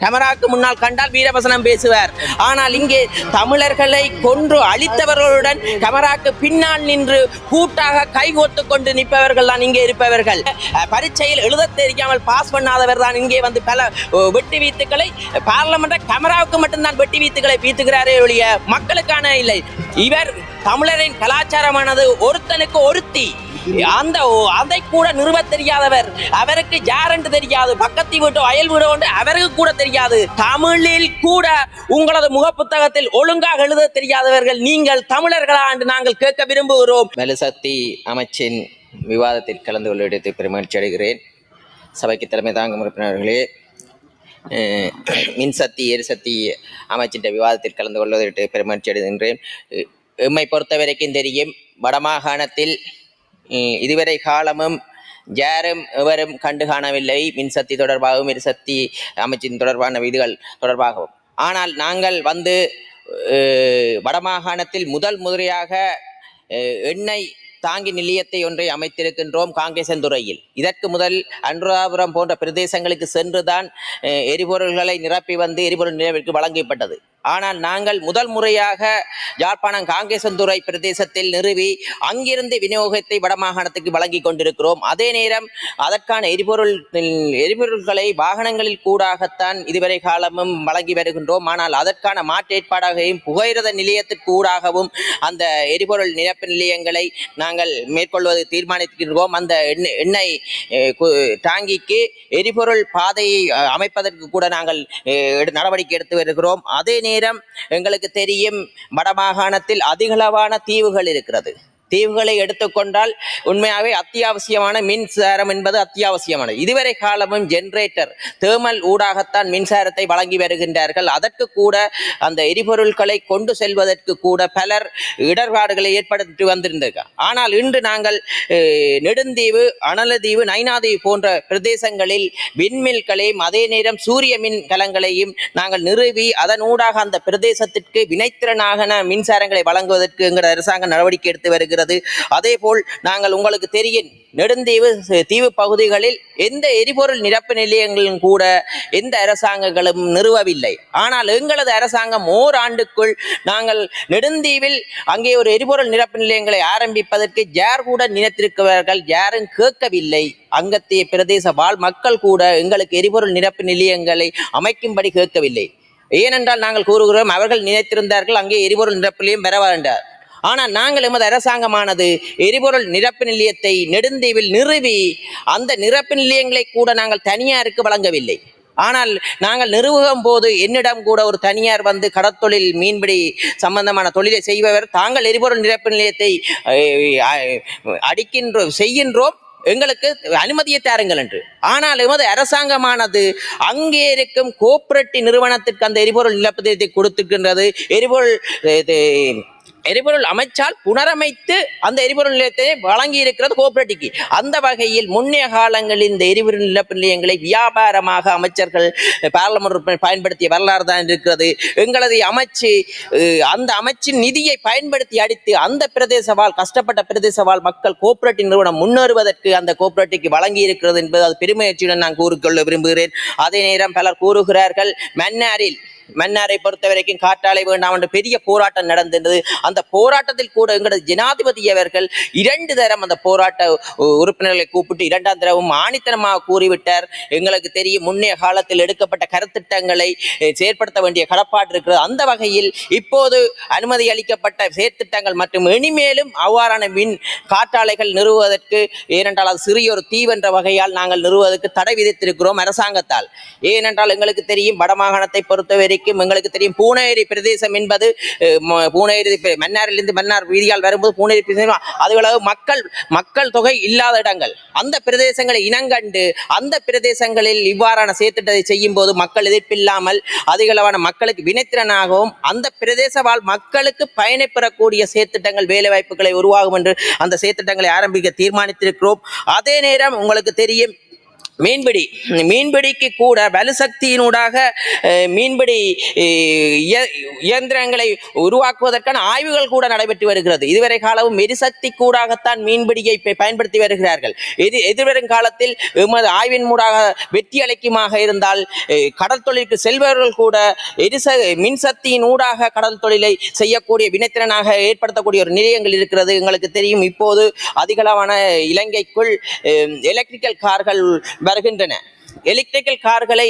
கேமராக்கு முன்னால் கண்டால் வீரவசனம் பேசுவார். ஆனால் இங்கே தமிழர்களை கொன்று அழித்தவர்களுடன் கேமராக்கு பின்னால் நின்று கூட்டாக கைகோத்து கொண்டு நிற்பவர்கள் தான் இங்கே இருப்பவர்கள். பரீட்சையில் எழுத தெரியாமல் பாஸ் பண்ணாதவர் தான் இங்கே வந்து பல வெட்டி வீத்துக்களை பார்லமெண்ட் கேமராவுக்கு மட்டும்தான் வெட்டி வீத்துக்களை வீத்துகிறாரே ஒழிய மக்களுக்கான இல்லை. இவர் தமிழரின் கலாச்சாரமானது ஒருத்தனுக்கு ஒருத்தி. அந்த அதை கூட நிறுவ தெரியாதவர். அவருக்கு யாரென்று தெரியாது. பக்கத்து வீட்டோ அயல் வீடோ அவருக்கு கூட தெரியாது. தமிழில் கூட உங்களது முகப்புத்தகத்தில் ஒழுங்காக எழுத தெரியாதவர்கள் நீங்கள் தமிழர்களா என்று நாங்கள் கேட்க விரும்புகிறோம். மெலுசக்தி அமைச்சின் விவாதத்தில் கலந்து கொள்ள எடுத்து பெருமகிழ்ச்சி அடைகிறேன். சபைக்கு தலைமை தாங்கும் உறுப்பினர்களே மின்சக்தி எரிசக்தி அமைச்சின் விவாதத்தில் கலந்து கொள்வதற்கு பெருமகிழ்ச்சி அடைகின்றேன். எம்மை பொறுத்த வரைக்கும் தெரியும். வடமாகாணத்தில் இதுவரை காலமும் யாரும் எவரும் கண்டு காணவில்லை. மின்சக்தி தொடர்பாகவும் எரிசக்தி அமைச்சின் தொடர்பான விதிகள் தொடர்பாகவும். ஆனால் நாங்கள் வந்து வடமாகாணத்தில் முதல் முறையாக எண்ணெய் தாங்கி நிலையத்தை ஒன்றை அமைத்திருக்கின்றோம் காங்கேசந்துறையில் இதற்கு முதல் அனுராபுரம் போன்ற பிரதேசங்களுக்கு சென்றுதான் எரிபொருள்களை நிரப்பி வந்து எரிபொருள் நிலையத்திற்கு வழங்கப்பட்டது. ஆனால் நாங்கள் முதல் முறையாக யாழ்ப்பாணம் காங்கேசந்துறை பிரதேசத்தில் நிறுவி அங்கிருந்து விநியோகத்தை வடமாகாணத்துக்கு வழங்கி கொண்டிருக்கிறோம். அதே நேரம் அதற்கான எரிபொருள் எரிபொருள்களை வாகனங்களில் கூடாகத்தான் இதுவரை காலமும் வழங்கி வருகின்றோம். ஆனால் அதற்கான மாற்றேற்பாடாகவும் புகையிரத நிலையத்திற்கு ஊடாகவும் அந்த எரிபொருள் நிரப்பு நிலையங்களை நாங்கள் மேற்கொள்வது தீர்மானித்திருக்கிறோம் அந்த எண்ணெய் எண்ணெய் டாங்கிக்கு எரிபொருள் பாதையை அமைப்பதற்கு கூட நாங்கள் நடவடிக்கை எடுத்து வருகிறோம். அதே நேரம் எங்களுக்கு தெரியும். வடமாகாணத்தில் அதிகளவான தீவுகள் இருக்கிறது. தீவுகளை எடுத்துக்கொண்டால் உண்மையாகவே அத்தியாவசியமான மின்சாரம் என்பது அத்தியாவசியமானது. இதுவரை காலமும் ஜென்ரேட்டர் தேர்மல் ஊடாகத்தான் மின்சாரத்தை வழங்கி வருகின்றார்கள். அதற்கு கூட அந்த எரிபொருட்களை கொண்டு செல்வதற்கு கூட பலர் இடர்பாடுகளை ஏற்படுத்தி வந்திருந்தார்கள் ஆனால் இன்று நாங்கள் நெடுந்தீவு அனலதீவு நைனாதீவு போன்ற பிரதேசங்களில் விண்மில்களையும் அதே நேரம் சூரிய மின் கலங்களையும் நாங்கள் நிறுவி அதன் ஊடாக அந்த பிரதேசத்திற்கு வினைத்திறனாக மின்சாரங்களை வழங்குவதற்கு எங்கள் அரசாங்கம் நடவடிக்கை எடுத்து வருகிறது. அதே போல் நாங்கள் உங்களுக்கு தெரியும் நெடுந்தீவு தீவு பகுதிகளில் எந்த எரிபொருள் நிரப்பு நிலையங்களும் கூட எந்த அரசாங்கங்களும் நிறுவவில்லை. ஆனால் எங்களது அரசாங்கம் ஓராண்டுக்குள் நாங்கள் நெடுந்தீவில் அங்கே ஒரு எரிபொருள் நிரப்பு நிலையங்களை ஆரம்பிப்பதற்கு யார் கூட நினைத்திருக்கிறார்கள் யாரும் கேட்கவில்லை. அங்கத்திய பிரதேச வாழ் மக்கள் கூட எங்களுக்கு எரிபொருள் நிரப்பு நிலையங்களை அமைக்கும்படி கேட்கவில்லை. ஏனென்றால் நாங்கள் கூறுகிறோம் அவர்கள் நினைத்திருந்தார்கள் அங்கே எரிபொருள் நிரப்பிலையும் பெற வேண்டார் ஆனால் நாங்கள் எமது அரசாங்கமானது எரிபொருள் நிரப்பு நிலையத்தை நெடுந்தீவில் நிறுவி அந்த நிரப்பு நிலையங்களை கூட நாங்கள் தனியாருக்கு வழங்கவில்லை. ஆனால் நாங்கள் நிறுவகம் போது என்னிடம் கூட ஒரு தனியார் வந்து கடற்தொழில் மீன்பிடி சம்பந்தமான தொழிலை செய்பவர் தாங்கள் எரிபொருள் நிரப்பு நிலையத்தை அடிக்கின்றோம் செய்கின்றோம். எங்களுக்கு அனுமதியை தாருங்கள் என்று. ஆனால் எமது அரசாங்கமானது அங்கே இருக்கும் கோஆபரேட்டிவ் நிறுவனத்திற்கு அந்த எரிபொருள் நிலப்பதியத்தை கொடுத்திருக்கின்றது. எரிபொருள் இது, எரிபொருள் அமைச்சால் புனரமைத்து அந்த எரிபொருள் நிலையத்தை வழங்கி இருக்கிறது கோஆபரேட்டிவ்க்கு. அந்த வகையில் முன்னைய காலங்களில் இந்த எரிபொருள் நிலப்பு நிலையங்களை வியாபாரமாக அமைச்சர்கள் பாராளுமன்ற பயன்படுத்திய வரலாறு தான் இருக்கிறது. எங்களது அமைச்சு அந்த அமைச்சின் நிதியை பயன்படுத்தி அடித்து அந்த பிரதேச வாழ் கஷ்டப்பட்ட பிரதேச வாழ் மக்கள் கோஆபரேட்டிவ் நிறுவனம் முன்னேறுவதற்கு அந்த கோஆபரேட்டிவ்க்கு வழங்கி இருக்கிறது என்பது அது பெருமையற்றியுடன் நான் கூறிக்கொள்ள விரும்புகிறேன். அதே நேரம் பலர் கூறுகிறார்கள் மன்னாரில் மன்னாரை பொறுத்த வரைக்கும் காற்றாலை வேண்டாம் என்று பெரிய போராட்டம் நடந்தது அந்த போராட்டத்தில் கூட எங்களது ஜனாதிபதி அவர்கள் இரண்டு தரம் அந்த போராட்ட உறுப்பினர்களை கூப்பிட்டு இரண்டாம் தரவும் ஆணித்தனமாக கூறிவிட்டார். எங்களுக்கு தெரியும் முன்னைய காலத்தில் எடுக்கப்பட்ட கருத்திட்டங்களை செயற்படுத்த வேண்டிய கடப்பாடு இருக்கிறது. அந்த வகையில் இப்போது அனுமதி அளிக்கப்பட்ட செயற்திட்டங்கள் மற்றும் இனிமேலும் அவ்வாறான மின் காற்றாலைகள் நிறுவுவதற்கு ஏனென்றால் அது சிறிய ஒரு தீவென்ற வகையால் நாங்கள் நிறுவுவதற்கு தடை விதித்திருக்கிறோம் அரசாங்கத்தால். ஏனென்றால் எங்களுக்கு தெரியும் வடமாகாணத்தை பொறுத்தவரை வரைக்கும் எங்களுக்கு தெரியும் பூனேரி பிரதேசம் என்பது பூனேரி மன்னாரிலிருந்து மன்னார் வீதியால் வரும்போது பூனேரி பிரதேசம் அதுகளவு மக்கள் மக்கள் தொகை இல்லாத இடங்கள். அந்த பிரதேசங்களை இனங்கண்டு அந்த பிரதேசங்களில் இவ்வாறான செயற்திட்டத்தை செய்யும் போது மக்கள் எதிர்ப்பில்லாமல் அதிகளவான மக்களுக்கு வினைத்திறனாகவும் அந்த பிரதேச வாழ் மக்களுக்கு பயனை பெறக்கூடிய செயற்திட்டங்கள் வேலை வாய்ப்புகளை உருவாகும் என்று அந்த சேர்த்திட்டங்களை ஆரம்பிக்க தீர்மானித்திருக்கிறோம். அதே நேரம் உங்களுக்கு தெரியும் மீன்பிடி மீன்பிடிக்கு கூட வலுசக்தியினூடாக சக்தியினூடாக மீன்பிடி இய- இயந்திரங்களை உருவாக்குவதற்கான ஆய்வுகள் கூட நடைபெற்று வருகிறது. இதுவரை காலமும் எரிசக்தி கூடாகத்தான் மீன்பிடியை பயன்படுத்தி வருகிறார்கள். எது எதிர்வரும் காலத்தில் எமது ஆய்வின் மூடாக வெற்றி அளிக்குமாக இருந்தால் கடல் தொழிலுக்கு செல்பவர்கள் கூட எரிச மின்சக்தியின் ஊடாக கடல் தொழிலை செய்யக்கூடிய வினைத்திறனாக ஏற்படுத்தக்கூடிய ஒரு நிலையங்கள் இருக்கிறது. எங்களுக்கு தெரியும் இப்போது அதிகளவான இலங்கைக்குள் எலக்ட்ரிக்கல் கார்கள் வருகின்றன. எலக்ட்ரிக்கல் கார்களை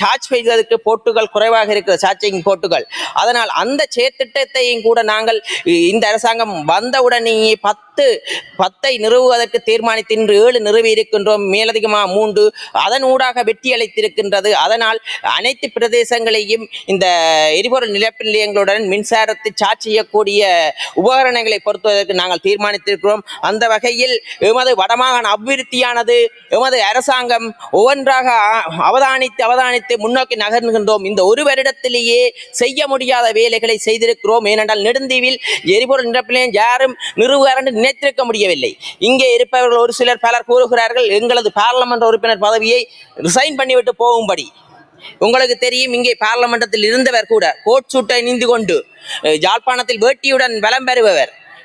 சார்ஜ் செய்வதற்கு போட்டுகள் குறைவாக இருக்கிற சார்ஜிங் போட்டுகள் அதனால் அந்த செயற்திட்டத்தையும் கூட நாங்கள் இந்த அரசாங்கம் வந்தவுடனேயே பத்து பத்தை நிறுவுவதற்கு தீர்மானித்து இன்று ஏழு நிறுவி இருக்கின்றோம். மேலதிகமாக மூன்று. அதன் ஊடாக வெற்றி அளித்திருக்கின்றது அதனால் அனைத்து பிரதேசங்களையும் இந்த எரிபொருள் நிலப்பு நிலையங்களுடன் மின்சாரத்தை சார்ஜ் செய்யக்கூடிய உபகரணங்களை பொருத்துவதற்கு நாங்கள் தீர்மானித்திருக்கிறோம். அந்த வகையில் எமது வடமாகாண அபிவிருத்தியானது எமது அரசாங்கம் ஒவ்வொன்றாக அ- அவதானித்து அவதானித்து முன்னோக்கி நகர்கின்றோம். இந்த ஒரு வருடத்திலேயே செய்ய முடியாத வேலைகளை செய்திருக்கிறோம். ஏனென்றால் நெடுந்தீவில் எரிபொருள் நிரப்பிலையும் யாரும் நிறுவுவார் என்று நினைத்திருக்க முடியவில்லை. இங்கே இருப்பவர்கள் ஒரு சிலர் பலர் கூறுகிறார்கள் எங்களது பாராளுமன்ற உறுப்பினர் பதவியை ரிசைன் பண்ணிவிட்டு போகும்படி. உங்களுக்கு தெரியும் இங்கே பாராளுமன்றத்தில் இருந்தவர் கூட கோட் சூட்டை நீந்து கொண்டு யாழ்ப்பாணத்தில் வேட்டியுடன் வலம் பெறுபவர்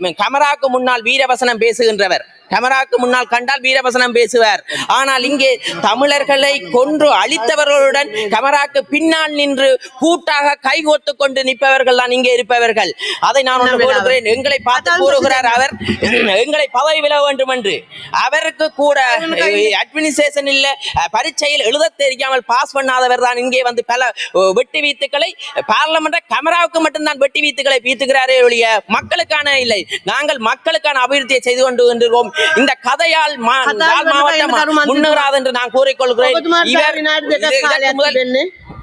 கமராக்கு முன்னால் வீரவசனம் பேசுகின்றவர். கமராக்கு முன்னால் கண்டால் வீரவசனம் பேசுவார். ஆனால் இங்கே தமிழர்களை கொன்று அழித்தவர்களுடன் கமராக்கு பின்னால் நின்று கூட்டாக கைகோத்து கொண்டு நிற்பவர்கள் தான் இங்கே இருப்பவர்கள். அதை நான் கூறுகிறேன். எங்களை பார்த்து கூறுகிறார் அவர். எங்களை பதவி விலக வேண்டும் என்று அவருக்கு கூட அட்மினிஸ்ட்ரேஷன் இல்ல. பரீட்சையில் எழுத தெரியாமல் பாஸ் பண்ணாதவர் தான் இங்கே வந்து பல வெட்டி வீத்துக்களை பார்லமெண்ட் கமராவுக்கு மட்டும்தான் வெட்டி வீத்துக்களை வீத்துகிறாரே ஒழிய மக்களுக்கான இல்லை. நாங்கள் மக்களுக்கான அபிவிருத்தியை செய்து கொண்டு கொண்டிருக்கோம் இந்த கதையால் மாவட்டம் முன்னேறாது என்று நான் கூறிக்கொள்கிறேன். இவர்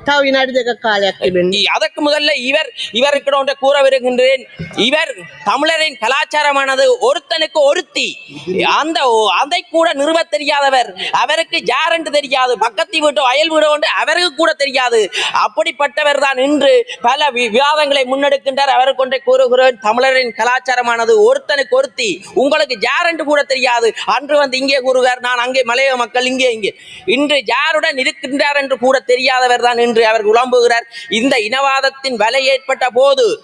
தவின அடுத்த காலையாக்கி அதற்கு முதல்ல இவர் இவருக்கிட்ட கூற வருகின்றேன் இவர் தமிழரின் கலாச்சாரமானது ஒருத்தனுக்கு ஒருத்தி. அந்த அதை கூட நிறுவ தெரியாதவர். அவருக்கு யார் என்று தெரியாது. பக்கத்து வீட்டோ அயல் வீடோ என்று அவருக்கு கூட தெரியாது. அப்படிப்பட்டவர் தான் இன்று பல விவாதங்களை முன்னெடுக்கின்றார். அவர் கொண்டே கூறுகிறேன் தமிழரின் கலாச்சாரமானது ஒருத்தனுக்கு ஒருத்தி. உங்களுக்கு யார் என்று கூட தெரியாது. அன்று வந்து இங்கே கூறுகிறார் நான் அங்கே மலைய மக்கள் இங்கே இங்கே. இன்று யாருடன் இருக்கின்றார் என்று கூட தெரியாதவர் தான் அவர் உலம்புகிறார். இந்த இனவாதத்தின் வலை ஏற்பட்ட போது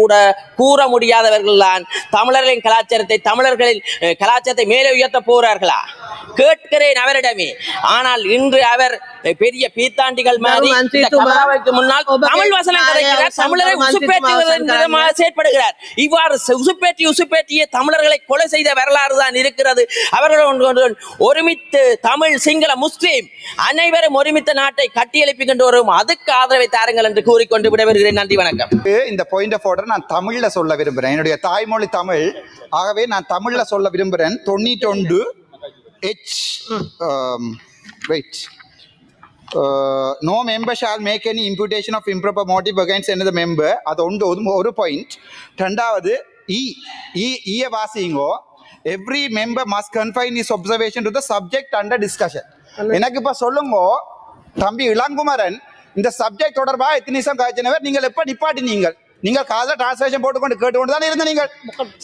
கூட கூற முடியாதவர்கள் தான் தமிழர்களின் கலாச்சாரத்தை தமிழர்களின் கலாச்சாரத்தை மேலே உயர்த்த போகிறார்களா கேட்கிறேன் அவரிடமே. ஆனால் இன்று அவர் பெரிய பீத்தாண்டிகள் முன்னால் தமிழ் வசனம் கிடைக்கிறார் தமிழரை உசுப்பேற்றுவதாக செயற்படுகிறார். இவ்வாறு உசுப்பேற்றி உசுப்பேற்றிய தமிழர்களை கொலை செய்த வரலாறு தான் இருக்கிறது. அவர்கள் ஒருமித்து தமிழ் சிங்கள முஸ்லீம் அனைவரும் ஒருமித்த நாட்டை கட்டியெழுப்பி கொண்டு வரும் அதுக்கு ஆதரவை தாருங்கள் என்று கூறிக்கொண்டு விட வருகிறேன் நன்றி வணக்கம். இந்த பாயிண்ட் ஆஃப் ஆர்டர் நான் தமிழ்ல சொல்ல விரும்புறேன். என்னுடைய தாய்மொழி தமிழ். ஆகவே நான் தமிழ்ல சொல்ல விரும்புறேன். தொண்ணூற்றி ஒன்று H wait no member shall make any imputation of improper motive against எனது மெம்பர் அது ஒன்று ஒரு- ஒரு பாயிண்ட் ரெண்டாவது இ இ ஈய வாசிங்கோ. Every member must confine is observation to the subject under discussion எனக்கு இப்ப சொல்லுங்க. தம்பி இளங்குமரன் இந்த சப்ஜெக்ட் தொடர்பா எத்தனை நிமிஷம் காய்ச்சினவர் நீங்கள் எப்ப நிப்பாட்டினீங்க நீங்கள் காதல டிரான்ஸ்லேஷன் போட்டுக்கொண்டு கேட்டுக்கொண்டு தானே இருந்த நீங்கள்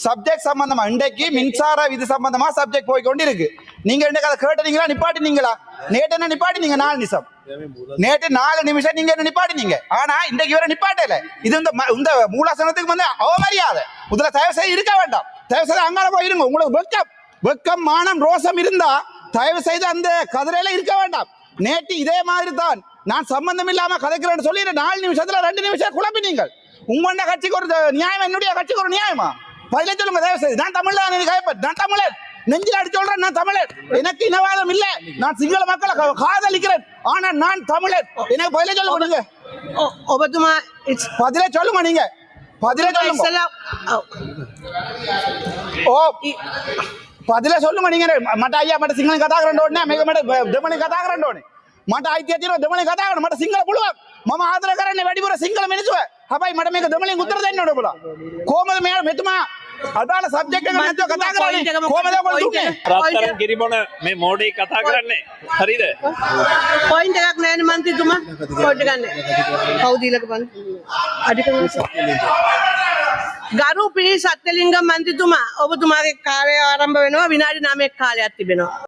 சப்ஜெக்ட் சம்பந்தமா இன்றைக்கு மின்சார விதி சம்பந்தமா சப்ஜெக்ட் போய் கொண்டு இருக்கு நீங்க இன்னைக்கு அதை கேட்டீங்களா நிப்பாட்டினீங்களா? நேற்று என்ன நிப்பாட்டினீங்க நாலு நிமிஷம்? நேற்று நாலு நிமிஷம் நீங்க என்ன நிப்பாட்டினீங்க? ஆனா இன்றைக்கு இவரை நிப்பாட்டல. இது இந்த இந்த மூலாசனத்துக்கு வந்து அவமரியாதை. முதல்ல தயவு செய்து இருக்க வேண்டாம். தயவு செய்து அங்கால போய் இருங்க. உங்களுக்கு வெக்கம். வெக்கம் மானம் ரோசம் இருந்தா தயவு செய்து அந்த கதிரையில இருக்க வேண்டாம். நேற்று இதே மாதிரி தான் நான் சம்பந்தம் இல்லாம கதைக்கிறேன்னு சொல்லி நாலு நிமிஷத்துல ரெண்டு நிமிஷம் குழப்பினீங்க உங்களுடைய கட்சிக்கு ஒரு நியாயம் என்னுடைய கட்சிக்கு ஒரு நியாயமா பதில சொல்லுங்க தயவு செய்து நான் தமிழ்ல எனக்கு நான் தமிழர் நெஞ்சில் அடிச்சு சொல்றேன் நான் தமிழர் எனக்கு இனவாதம் இல்ல நான் சிங்கள மக்களை காதலிக்கிறேன் ஆனா நான் தமிழர் எனக்கு பதில சொல்லுங்க நீங்க ஒபத்துமா பதில சொல்லுங்க நீங்க பதில சொல்லுங்க ஓ பதில சொல்லுங்க நீங்க மட்ட ஐயா மட்ட சிங்களம் கதாகரண்டோடனே மிக மட்ட பிரமணி கதாகரண்டோடனே மட்ட ஐத்தியத்தினோ பிரமணி கதாகரன் மட்ட சிங்கள புழுவாங்க මම ආදර කරන්නේ වැඩිපුර සිංහල මිනිස්සුව. හැබැයි මට මේක දෙමළෙන් උත්තර දෙන්න ඕනේ ඔබලා කොහමද මෙයා මෙතුමා අදාළ සබ්ජෙක්ට් එක නැතුව කතා කරන්නේ? කොහමද ඔයගොල්ලෝ දුන්නේ? රත්තරන් කිරිබොන මේ මෝඩේ කතා කරන්නේ. හරිද? පොයින්ට් එකක් නෑනේ මන්ත්‍රීතුමා. පොයින්ට් ගන්න කවුද ඊළඟ බං අධිකරණ ගරු පිරි සත්‍යලිංගම් මන්ත්‍රීතුමා. ඔබතුමාගේ කාර්යය ආරම්භ වෙනවා. විනාඩි 9ක් කාලයක් තිබෙනවා